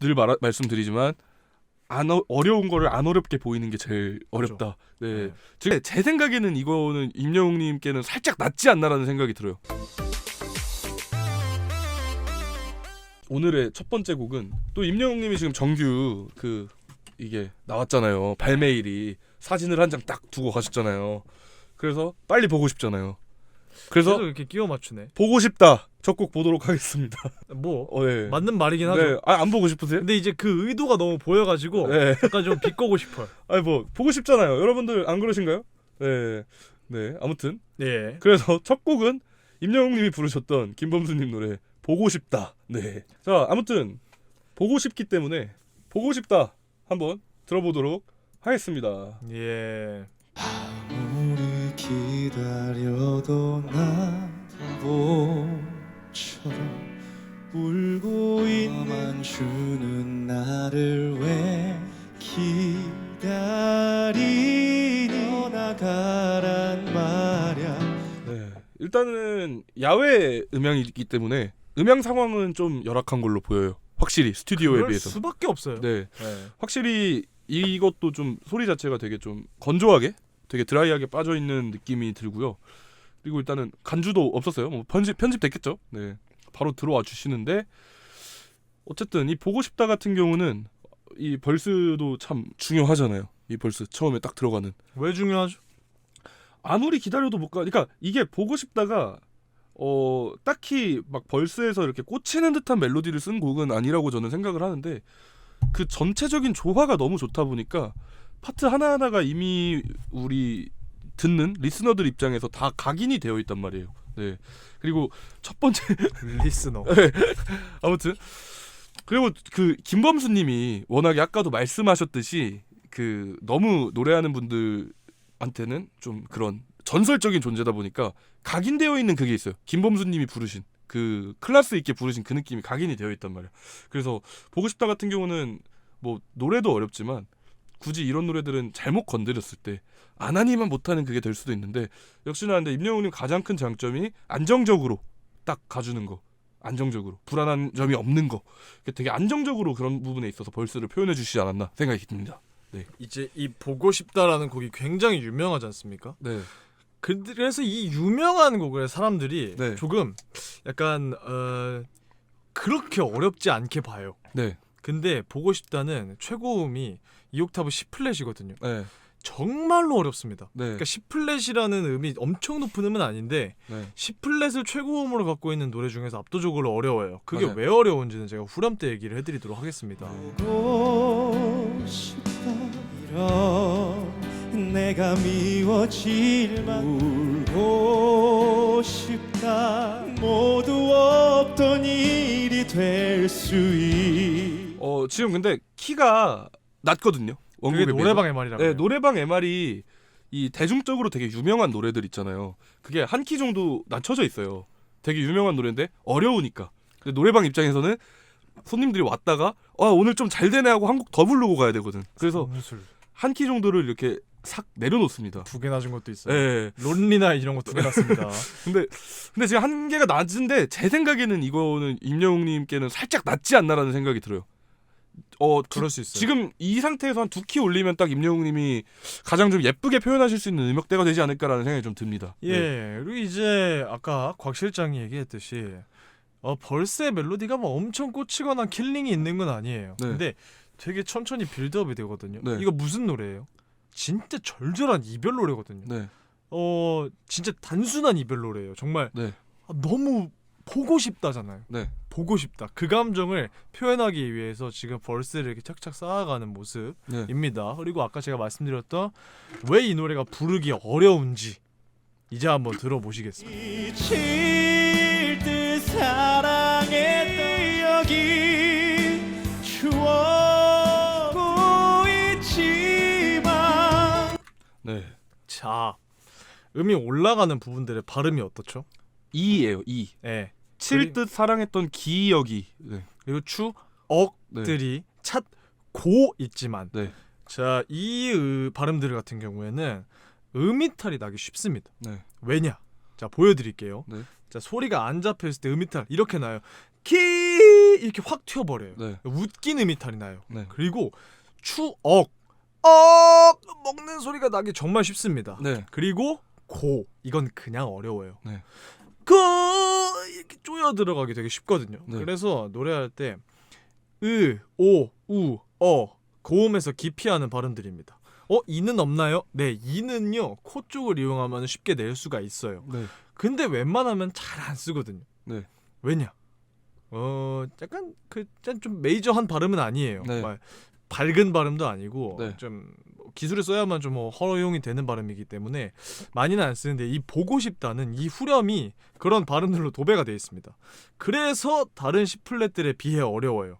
늘 말, 말씀드리지만 안 어, 어려운 거를 안 어렵게 보이는 게 제일 어렵다. 네. 네. 제, 제 생각에는 이거는 임영웅님께는 살짝 낫지 않나라는 생각이 들어요. 오늘의 첫 번째 곡은 또 임영웅님이 지금 정규 그 이게 나왔잖아요. 발매일이 사진을 한 장 딱 두고 가셨잖아요. 그래서 빨리 보고 싶잖아요. 그래서 계속 이렇게 끼워 맞추네. 보고 싶다. 첫곡 보도록 하겠습니다. 뭐 어, 네. 맞는 말이긴 하죠. 네. 아, 안 보고 싶으세요? 근데 이제 그 의도가 너무 보여가지고 네. 약간 좀 비꼬고 싶어요. 아니 뭐 보고 싶잖아요. 여러분들 안 그러신가요? 네. 네. 아무튼 네. 그래서 첫 곡은 임영웅님이 부르셨던 김범수님 노래 보고 싶다. 네. 자 아무튼 보고 싶기 때문에 보고 싶다 한번 들어보도록 하겠습니다. 예. 기다려도 나보처럼 울고 있는 주는 나를 왜 기다리니 떠나가란 말야 네. 일단은 야외 음향이기 때문에 음향 상황은 좀 열악한 걸로 보여요. 확실히 스튜디오에 그럴 비해서. 수밖에 없어요. 네. 네. 확실히 이것도 좀 소리 자체가 되게 좀 건조하게 되게 드라이하게 빠져 있는 느낌이 들고요. 그리고 일단은 간주도 없었어요. 뭐 편집 편집 됐겠죠. 네. 바로 들어와 주시는데 어쨌든 이 보고 싶다 같은 경우는 이 벌스도 참 중요하잖아요. 이 벌스 처음에 딱 들어가는 왜 중요하죠? 아무리 기다려도 못 가. 그러니까 이게 보고 싶다가 어 딱히 막 벌스에서 이렇게 꽂히는 듯한 멜로디를 쓴 곡은 아니라고 저는 생각을 하는데 그 전체적인 조화가 너무 좋다 보니까 파트 하나 하나가 이미 우리 듣는 리스너들 입장에서 다 각인이 되어 있단 말이에요. 네. 그리고 첫 번째 리스너. 아무튼 그리고 그 김범수 님이 워낙에 아까도 말씀하셨듯이 그 너무 노래하는 분들한테는 좀 그런 전설적인 존재다 보니까 각인되어 있는 그게 있어요. 김범수 님이 부르신 그 클래스 있게 부르신 그 느낌이 각인이 되어 있단 말이야. 그래서 보고 싶다 같은 경우는 뭐 노래도 어렵지만 굳이 이런 노래들은 잘못 건드렸을 때 안 하니만 못하는 그게 될 수도 있는데 역시나 근데 임영웅님 가장 큰 장점이 안정적으로 딱 가주는 거. 안정적으로 불안한 점이 없는 거 되게 안정적으로 그런 부분에 있어서 벌스를 표현해 주시지 않았나 생각이 듭니다. 이제 이 보고 싶다라는 곡이 굉장히 유명하지 않습니까? 네, 그래서 이 유명한 곡을 사람들이 네. 조금 약간 어 그렇게 어렵지 않게 봐요. 네, 근데 보고 싶다는 최고음이 2옥타브 C 플랫이거든요. 네, 정말로 어렵습니다. 네, 그러니까 C 플랫이라는 음이 엄청 높은 음은 아닌데 네. C 플랫을 최고음으로 갖고 있는 노래 중에서 압도적으로 어려워요. 그게 맞아요. 왜 어려운지는 제가 후렴 때 얘기를 해드리도록 하겠습니다. 보고 싶다 이런 내가 미워질만 울고 싶다 모두 없던 일이 될 수 있. 어 지금 근데 키가 낮거든요. 그게 원곡에 비해서. 노래방 MR이라고. 네, 노래방 MR이 이 대중적으로 되게 유명한 노래들 있잖아요. 그게 한 키 정도 낮춰져 있어요. 되게 유명한 노래인데 어려우니까. 근데 노래방 입장에서는 손님들이 왔다가 아 오늘 좀 잘 되네 하고 한 곡 더 부르고 가야 되거든. 그래서 무술 한 키 정도를 이렇게 싹 내려놓습니다. 두개 낮은 것도 있어요. 예. 론리나 이런 거 두 개 낮습니다. 근데 근데 지금 한 개가 낮은데 제 생각에는 이거는 임영웅님께는 살짝 낮지 않나라는 생각이 들어요. 어 두- 그럴 수 있어요. 지금 이 상태에서 한 두 키 올리면 딱 임영웅님이 가장 좀 예쁘게 표현하실 수 있는 음역대가 되지 않을까라는 생각이 좀 듭니다. 예 네. 그리고 이제 아까 곽 실장이 얘기했듯이 어 벌스의 멜로디가 뭐 엄청 꽂히거나 킬링이 있는 건 아니에요. 네. 근데 되게 천천히 빌드업이 되거든요. 네. 이거 무슨 노래예요? 진짜 절절한 이별 노래거든요. 네, 어 진짜 단순한 이별 노래예요. 정말 네, 아, 너무 보고 싶다잖아요. 네, 보고 싶다. 그 감정을 표현하기 위해서 지금 벌스를 이렇게 착착 쌓아가는 모습. 네. 입니다. 그리고 아까 제가 말씀드렸던 왜 이 노래가 부르기 어려운지 이제 한번 들어보시겠습니다. 미칠 듯 사랑했던 여기 추억고 있지만 네. 자, 음이 올라가는 부분들의 발음이 어떻죠? 이예요. 이. 예. 칠듯 사랑했던 기억이. 네. 그리고 추억들이 찻고 있지만 네. 자, 이 으, 발음들 같은 경우에는 음이탈이 나기 쉽습니다. 네. 왜냐? 자, 보여드릴게요. 네. 자, 소리가 안 잡혀 있을 때 음이탈 이렇게 나요. 키 이렇게 확 튀어버려요. 네. 웃긴 음이탈이 나요. 네. 그리고 추억 억 먹는 소리가 나기 정말 쉽습니다. 네. 그리고 고 이건 그냥 어려워요. 네. 그 쪼여 들어가기 되게 쉽거든요. 네. 그래서 노래할 때 으, 오, 우, 어 고음에서 기피하는 발음들입니다. 어 이는 없나요? 네 이는요 코 쪽을 이용하면 쉽게 낼 수가 있어요. 네. 근데 웬만하면 잘 안 쓰거든요. 네. 왜냐? 어 약간 그 좀 메이저한 발음은 아니에요. 네. 막 밝은 발음도 아니고 네. 좀 기술을 써야만 좀뭐 허용이 되는 발음이기 때문에 많이는 안 쓰는데 이 보고 싶다는 이 후렴이 그런 발음들로 도배가 되어 있습니다. 그래서 다른 C 플랫들에 비해 어려워요.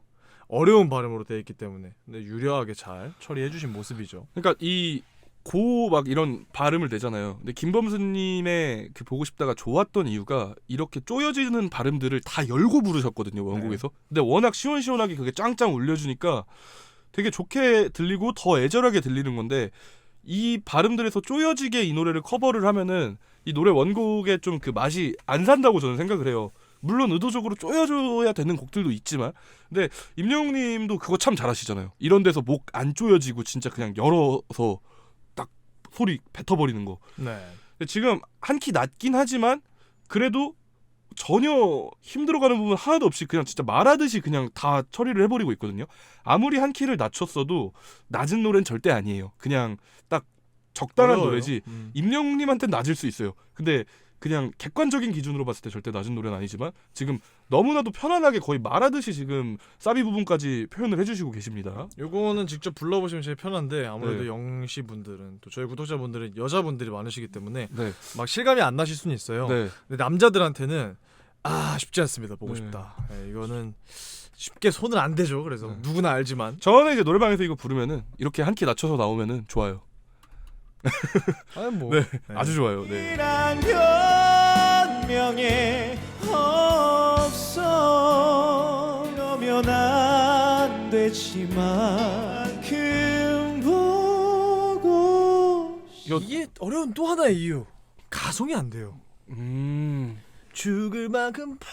어려운 발음으로 되어 있기 때문에 근데 유려하게 잘 처리해 주신 모습이죠. 그러니까 이 고 막 이런 발음을 내잖아요. 근데 김범수님의 그 보고 싶다가 좋았던 이유가 이렇게 쪼여지는 발음들을 다 열고 부르셨거든요 원곡에서. 근데 워낙 시원시원하게 그게 짱짱 울려주니까 되게 좋게 들리고 더 애절하게 들리는 건데 이 발음들에서 쪼여지게 이 노래를 커버를 하면은 이 노래 원곡의 좀 그 맛이 안 산다고 저는 생각을 해요. 물론 의도적으로 쪼여줘야 되는 곡들도 있지만 근데 임영웅 님도 그거 참 잘하시잖아요. 이런 데서 목 안 쪼여지고 진짜 그냥 열어서 딱 소리 뱉어버리는 거. 네. 지금 한 키 낮긴 하지만 그래도 전혀 힘들어가는 부분 하나도 없이 그냥 진짜 말하듯이 그냥 다 처리를 해버리고 있거든요. 아무리 한 키를 낮췄어도 낮은 노래는 절대 아니에요. 그냥 딱 적당한 어려워요. 노래지. 음. 임영웅님한테는 낮을 수 있어요. 근데 그냥 객관적인 기준으로 봤을 때 절대 낮은 노래는 아니지만 지금 너무나도 편안하게 거의 말하듯이 지금 사비 부분까지 표현을 해주시고 계십니다. 요거는 직접 불러보시면 제일 편한데 아무래도 네. 영시 분들은 또 저희 구독자 분들은 여자분들이 많으시기 때문에 네, 막 실감이 안 나실 수는 있어요. 네, 근데 남자들한테는 아 쉽지 않습니다. 보고 네. 싶다. 네, 이거는 쉽게 손을 안 대죠. 그래서 네. 누구나 알지만 저는 이제 노래방에서 이거 부르면은 이렇게 한 키 낮춰서 나오면은 좋아요. 아니 뭐 네, 네. 아주 좋아요. 네. 이란 변명에 없어 그러면 안 되지만 금 보고 이게 어려운 또 하나의 이유 가성이 안 돼요. 음. 죽을 만큼 파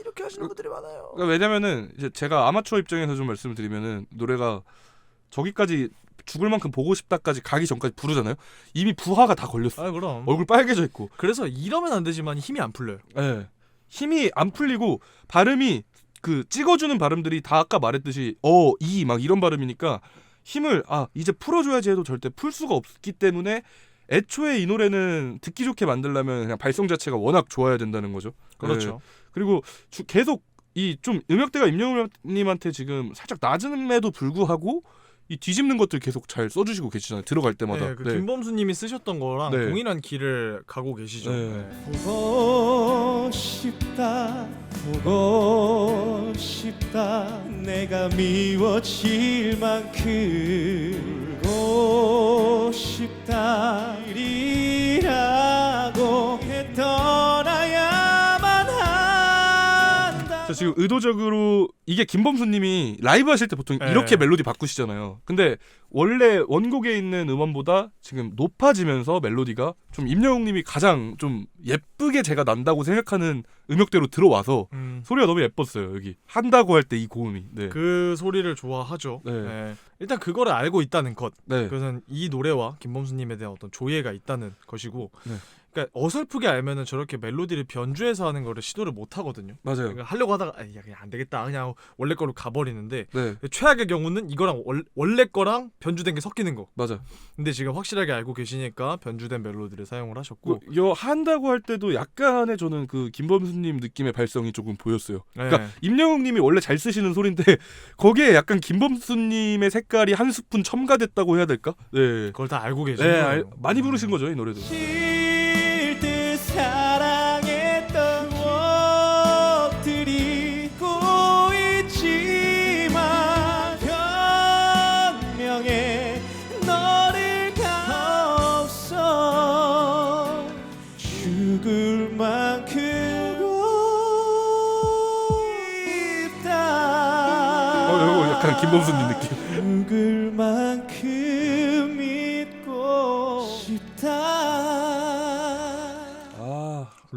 이렇게 하시는 분들이 많아요. 그러니까 왜냐면은 이제 제가 아마추어 입장에서 좀 말씀을 드리면은 노래가 저기까지 죽을 만큼 보고 싶다까지 가기 전까지 부르잖아요. 이미 부하가 다 걸렸어. 아 그럼. 얼굴 빨개져 있고. 그래서 이러면 안 되지만 힘이 안 풀려요. 예. 힘이 안 풀리고 발음이 그 찍어주는 발음들이 다 아까 말했듯이 어, 이 막 이런 발음이니까 힘을 아 이제 풀어줘야지 해도 절대 풀 수가 없기 때문에 애초에 이 노래는 듣기 좋게 만들려면 그냥 발성 자체가 워낙 좋아야 된다는 거죠. 그렇죠. 예. 그리고 주- 계속 이 좀 음역대가 임영웅님한테 지금 살짝 낮음에도 불구하고 이 뒤집는 것들 계속 잘 써주시고 계시잖아요. 들어갈 때마다. 네, 그 김범수님이 쓰셨던 거랑 네. 동일한 길을 가고 계시죠. 네. 네. 보고 싶다 보고 싶다 내가 미워질 만큼 보고 싶다 이라 지금 의도적으로 이게 김범수님이 라이브 하실 때 보통 네. 이렇게 멜로디 바꾸시잖아요. 근데 원래 원곡에 있는 음원보다 지금 높아지면서 멜로디가 좀 임영웅님이 가장 좀 예쁘게 제가 난다고 생각하는 음역대로 들어와서 음, 소리가 너무 예뻤어요. 여기 한다고 할 때 이 고음이. 네. 그 소리를 좋아하죠. 네. 네. 일단 그거를 알고 있다는 것. 네. 그것은 이 노래와 김범수님에 대한 어떤 조예가 있다는 것이고. 네. 그러니까 어설프게 알면은 저렇게 멜로디를 변주해서 하는 거를 시도를 못 하거든요. 맞아요. 그러니까 하려고 하다가 아, 야, 그냥 안 되겠다. 그냥 원래 거로 가버리는데 네. 최악의 경우는 이거랑 월, 원래 거랑 변주된 게 섞이는 거. 맞아. 근데 지금 확실하게 알고 계시니까 변주된 멜로디를 사용을 하셨고. 그, 여 한다고 할 때도 약간의 저는 그 김범수님 느낌의 발성이 조금 보였어요. 네. 그러니까 임영웅님이 원래 잘 쓰시는 소리인데 거기에 약간 김범수님의 색깔이 한 스푼 첨가됐다고 해야 될까? 네. 그걸 다 알고 계시는 네. 알- 많이 부르신 거죠 이 노래도.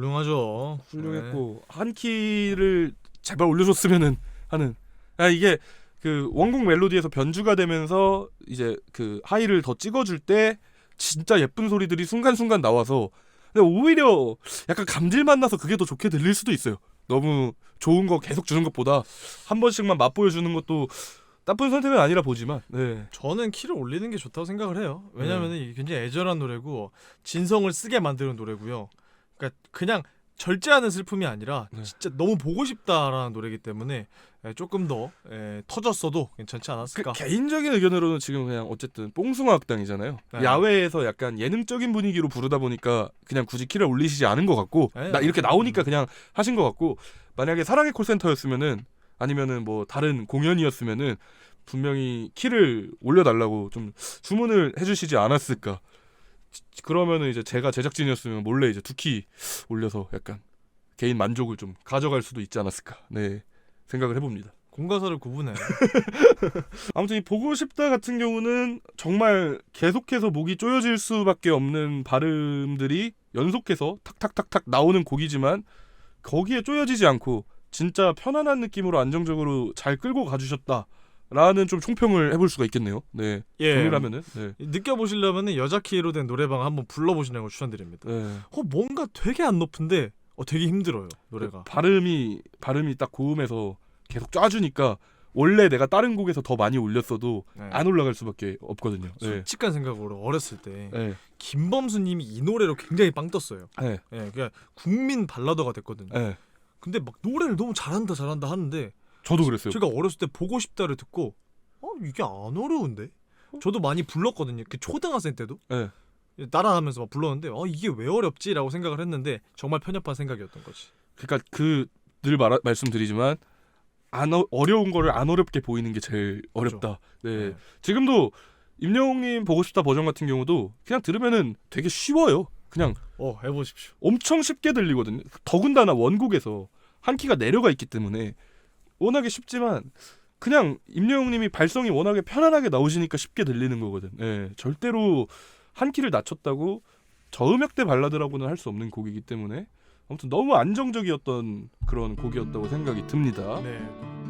훌륭하죠. 훌륭했고 한 키를 제발 올려줬으면은 하는. 아 이게 그 원곡 멜로디에서 변주가 되면서 이제 그 하이를 더 찍어줄 때 진짜 예쁜 소리들이 순간순간 나와서 근데 오히려 약간 감질만 나서 그게 더 좋게 들릴 수도 있어요. 너무 좋은 거 계속 주는 것보다 한 번씩만 맛보여 주는 것도 나쁜 선택은 아니라 보지만 네. 저는 키를 올리는 게 좋다고 생각을 해요. 왜냐하면 이게 굉장히 애절한 노래고 진성을 쓰게 만드는 노래고요. 그러니까 그냥 절제하는 슬픔이 아니라 네. 진짜 너무 보고 싶다라는 노래이기 때문에 예, 조금 더 예, 터졌어도 괜찮지 그 않았을까. 개인적인 의견으로는 지금 그냥 어쨌든 뽕숭아 학당이잖아요. 네. 야외에서 약간 예능적인 분위기로 부르다 보니까 그냥 굳이 키를 올리시지 않은 것 같고 네, 나 이렇게. 나오니까 그냥 하신 것 같고 만약에 사랑의 콜센터였으면은 아니면은 뭐 다른 공연이었으면은 분명히 키를 올려달라고 좀 주문을 해주시지 않았을까. 지- 그러면은 이제 제가 제작진이었으면 몰래 이제 두키 올려서 약간 개인 만족을 좀 가져갈 수도 있지 않았을까. 네 생각을 해봅니다. 공과사를 구분해. 아무튼 이 보고 싶다 같은 경우는 정말 계속해서 목이 쪼여질 수밖에 없는 발음들이 연속해서 탁탁탁탁 나오는 곡이지만 거기에 쪼여지지 않고 진짜 편안한 느낌으로 안정적으로 잘 끌고 가주셨다 라는 좀 총평을 해볼 수가 있겠네요. 네, 예. 정리하면은 네. 느껴보시려면 여자 키로 된 노래방 한번 불러보시는 걸 추천드립니다. 네. 어 뭔가 되게 안 높은데 어 되게 힘들어요 노래가. 발음이 발음이 딱 고음에서 계속 짜주니까 원래 내가 다른 곡에서 더 많이 올렸어도 네. 안 올라갈 수밖에 없거든요. 네. 솔직한 생각으로 어렸을 때 네. 김범수님이 이 노래로 굉장히 빵 떴어요. 네. 예, 그냥 국민 발라더가 됐거든요. 네. 근데 막 노래를 너무 잘한다 잘한다 하는데 저도 그랬어요. 제가 어렸을 때 보고 싶다를 듣고 어 이게 안 어려운데? 저도 많이 불렀거든요. 그 초등학생 때도 네. 따라하면서 막 불렀는데 어 이게 왜 어렵지라고 생각을 했는데 정말 편협한 생각이었던 거지. 그러니까 그 늘 말씀드리지만 안 어, 어려운 거를 안 어렵게 보이는 게 제일 어렵다. 네. 네. 지금도 임영웅님 보고 싶다 버전 같은 경우도 그냥 들으면은 되게 쉬워요. 그냥 어 해보십시오. 엄청 쉽게 들리거든요. 더군다나 원곡에서 한 키가 내려가 있기 때문에 워낙에 쉽지만 그냥 임영웅님이 발성이 워낙에 편안하게 나오시니까 쉽게 들리는 거거든. 예, 절대로 한 키를 낮췄다고 저음역대 발라드라고는 할 수 없는 곡이기 때문에 아무튼 너무 안정적이었던 그런 곡이었다고 생각이 듭니다. 네.